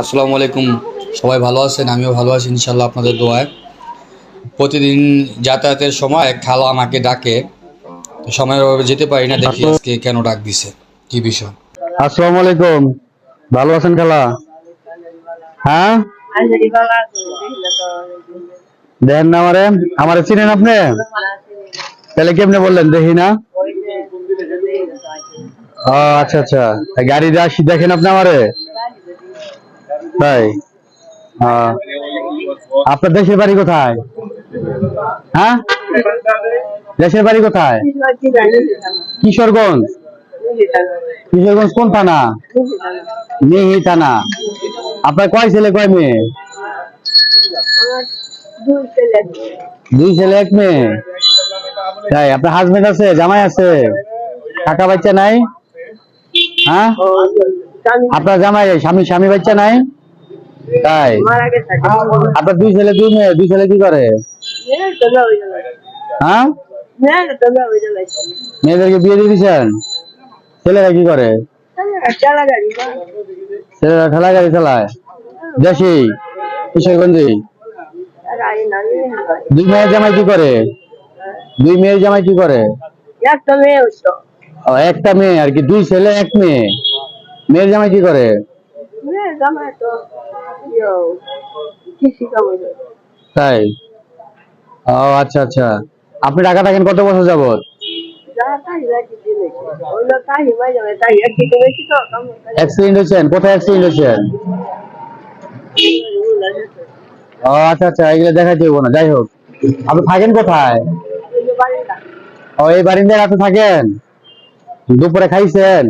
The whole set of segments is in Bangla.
আসসালামু আলাইকুম। সবাই ভালো আছেন? আমিও ভালো আছি ইনশাল্লাহ আপনাদের দোয়ায়। প্রতিদিন যাতায়াতের সময় খালা আমাকে ডাকে। সময়ের অভাবে যেতে পারি না, দেখি আজকে কেন ডাক দিছে, কি বিষয়? আসসালামু আলাইকুম। ভালো আছেন খালা? হ্যাঁ? দেখেন না আমারে। আমারে চিনেন আপনি? তাহলে কেমনে বললেন? দেখি না? আচ্ছা আচ্ছা। গাড়ি দেখেন আপনি আমারে? তাই? আহ, আপনার দেশের বাড়ি কোথায়? হ্যাঁ? দেশের বাড়ি কোথায়? কিশোরগঞ্জ। কিশোরগঞ্জ কোন থানা? মিহি থানা। আপনার কয় ছেলে কয় মেয়ে? দুই ছেলে এক মেয়ে। তাই আপনার হাজবেন্ড আছে জামাই আছে? কাকা বাচ্চা নাই? হ্যাঁ? আপনার জামাই স্বামী স্বামী বাচ্চা নাই? তাই? আপনার দুই ছেলে দুই মেয়ে দুই ছেলে কি করে? হ্যাঁ মেয়েদেরকে বিয়ে দিয়ে দিচ্ছেন ছেলেরা কি করে? ছেলেরা ঠেলা গাড়ি চালায়। দেশি? কিশোরগঞ্জে? দুই মেয়ের জামাই কি করে? দুই মেয়ের জামাই কি করে? ও, একটা মেয়ে আর কি দুই ছেলে এক মেয়ে? মেয়ের জামাই কি করে? তাই? ও আচ্ছা আচ্ছা। আপনি ঢাকা থাকেন কত বছর যাবত অ্যাক্সিডেন্ট হয়েছেন? কোথায় অ্যাক্সিডেন্ট হয়েছেন? ও আচ্ছা আচ্ছা এগুলো দেখা যাব না যাই হোক। আপনি থাকেন কোথায়? ও এই বারিন্দায় রাতে থাকেন? দুপুরে খাইছেন?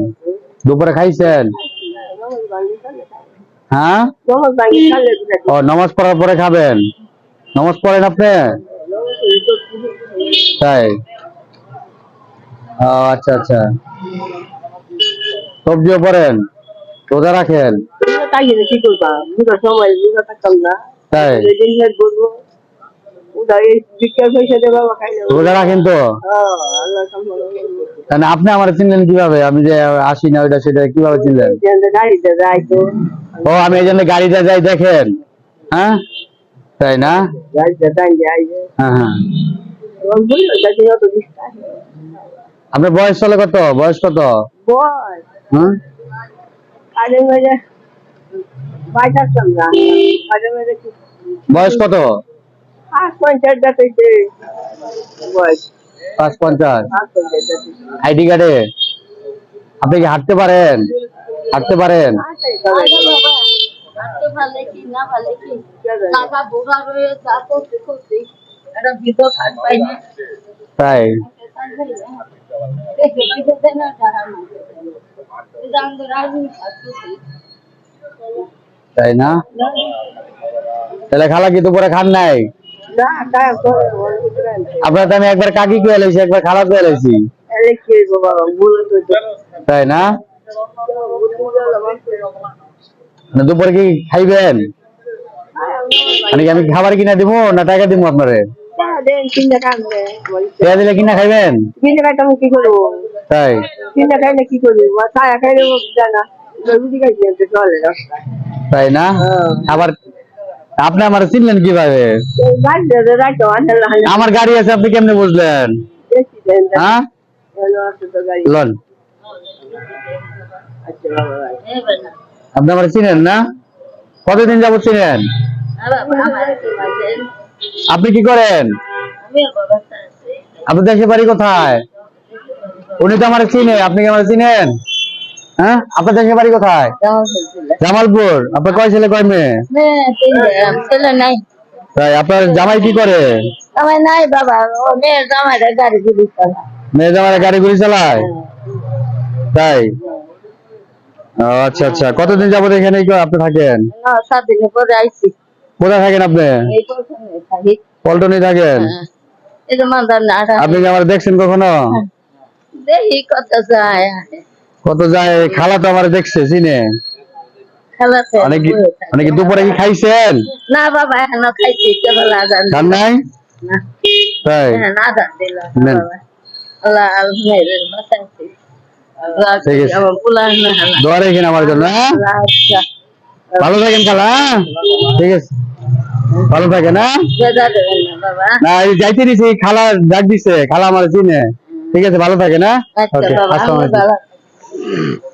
দুপুরে খাইছেন? হ্যাঁ? ও নামাজ পড়ার পরে খাবেন। নামাজ পড়েন আপনি? তাই? আচ্ছা আচ্ছা। সবজিও পড়েন? রোজা রাখেন? তাই রোজা রাখেন তো আল্লাহ আপনি আমার চিনলেন কীভাবে? আমি যে আসি না ওইটা সেটা কীভাবে চিনলেন? ও আমি এই জন্য গাড়িতে যাই দেখেন। হ্যাঁ? তাই না? হ্যাঁ হ্যাঁ। আপনার বয়স চলে কত? বয়স কত? বল হ্যাঁ? বয়স কত? পাঁচ পঞ্চাশ যাতে বয়স। পাঁচ পঞ্চাশ। পাঁচ পঞ্চাশ যাতে আইডি কার্ডে? আপনি কি হাঁটতে পারেন? হাঁটতে পারেন? তাই? তাই না? তাহলে খালা কি দুপুরে খান নাই? আপনার তো আমি একবার কাকি কুয়ে লাইছি একবার খালা কুয়ে লাইছি। কি তো তাই না? মানে দুপুরে কি খাইবেন? মানে আমি খাবার কিনা দিব না টাকা দিব আপনারে? দিলে কিনা খাইবেন? কি করব? তাই। খাইলে কি করবি? ছায়া খাইলে জানা তাই না? আবার আপনি আমার চিনলেন কীভাবে? আমার গাড়ি আছে, আপনি কেমনে বুঝলেন? হ্যাঁ? আপনি আমার চিনেন না? কতদিন যাবত চিনেন? আপনি কি করেন? আপনার দেশের বাড়ি কোথায়? উনি তো আমার চিনে, আপনি কি আমার চিনেন? হ্যাঁ? আপনার দেশের বাড়ি কোথায়? জামালপুর। আপনার কয় ছেলে কয় মেয়ে? ছেলে নাই। তাই আপনার জামাই কি করে? জামাই নাই বাবা। ও মেয়ের জামাইটা গাড়ি গুলি চালা মেয়ে জামাই গাড়ি গুড়ি চালায়? তাই? আচ্ছা আচ্ছা। কতদিন যাবত এখানে আপনি থাকেন? কোথায় থাকেন আপনি? পল্টনে থাকেন? হ্যাঁ। এই যে না আপনি কি আমার দেখছেন কখনো? দেখি কত যায়। কত যায়? খালা তো আমার দেখছে চিনে? অনেকে দুপুরে কি খাইছেন? না বাবা এখনও খাইছি কেবল আজান খান নাই? তাই? হ্যাঁ, না আজান দিল আল্লাহ। আমার না জন্য হ্যাঁ? আচ্ছা। ভালো থাকেন খালা হ্যাঁ? ঠিক আছে। ভালো দেবেন না না যাইতে দিছি খালা ডাক দিছে খালা আমার চিনে। ঠিক আছে ভালো থাকে হ্যাঁ? আচ্ছা ওকে আসসালামু আলাইকুম। mm